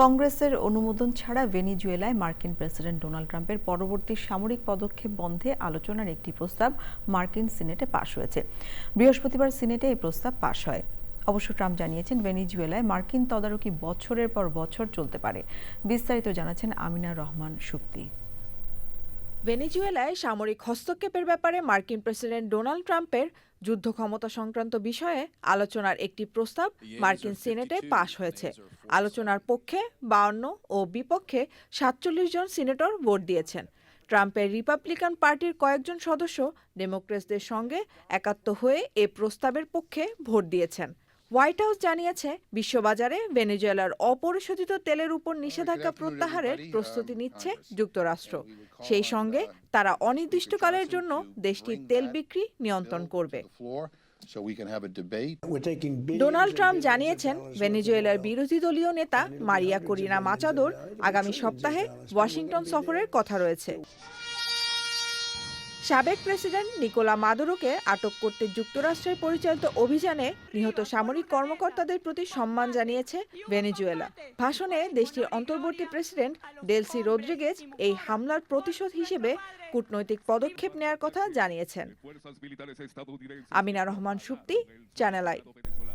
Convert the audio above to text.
কংগ্রেসের অনুমোদন ছাড়া ভেনিজুয়েলায় মার্কিন প্রেসিডেন্ট ডোনাল্ড ট্রাম্পের পরবর্তী সামরিক পদক্ষেপ বন্ধে আলোচনার একটি প্রস্তাব মার্কিন সিনেটে পাশ হয়েছে। বৃহস্পতিবার সিনেটে এই প্রস্তাব পাশ হয়। অবশ্য ট্রাম্প জানিয়েছেন, ভেনিজুয়েলায় মার্কিন তদারকি বছরের পর বছর চলতে পারে। বিস্তারিত জানাচ্ছেন আমিনা রহমান সুপ্তি। ভেনেজুয়েলায় সামরিক হস্তক্ষেপের ব্যাপারে মার্কিন প্রেসিডেন্ট ডোনাল্ড ট্রাম্পের যুদ্ধ ক্ষমতা সংক্রান্ত বিষয়ে আলোচনার একটি প্রস্তাব মার্কিন সিনেটে পাশ হয়েছে। আলোচনার পক্ষে বাউন্ন ও বিপক্ষে সাতচল্লিশ জন সিনেটর ভোট দিয়েছেন। ট্রাম্পের রিপাবলিকান পার্টির কয়েকজন সদস্য ডেমোক্রেটসদের সঙ্গে একাত্ম হয়ে এ প্রস্তাবের পক্ষে ভোট দিয়েছেন। হোয়াইট হাউস জানিয়েছে, বিশ্ববাজারে ভেনেজুয়েলার অপরিশোধিত তেলের উপর নিষেধাজ্ঞা প্রত্যাহারের প্রস্তুতি নিচ্ছে যুক্তরাষ্ট্র সেই সঙ্গে তারা অনির্দিষ্টকালের জন্য দেশটির তেল বিক্রি নিয়ন্ত্রণ করবে. ডোনাল্ড ট্রাম্প জানিয়েছেন, ভেনেজুয়েলার বিরোধী দলীয় নেতা মারিয়া করিনা মাচাদোর আগামী সপ্তাহে ওয়াশিংটন সফরের কথা রয়েছে সাবেক প্রেসিডেন্ট নিকোলা মাদুরোকে আটক করতে যুক্তরাষ্ট্রের পরিচালিত অভিযানে নিহত সামরিক কর্মকর্তাদের প্রতি সম্মান জানিয়েছে ভেনেজুয়েলা। ভাষণে দেশটির অন্তর্বর্তী প্রেসিডেন্ট ডেলসি রোদ্রিগেজ এই হামলার প্রতিশোধ হিসেবে কূটনৈতিক পদক্ষেপ নেয়ার কথা জানিয়েছেন। Amina Rahman, Supti, channel I.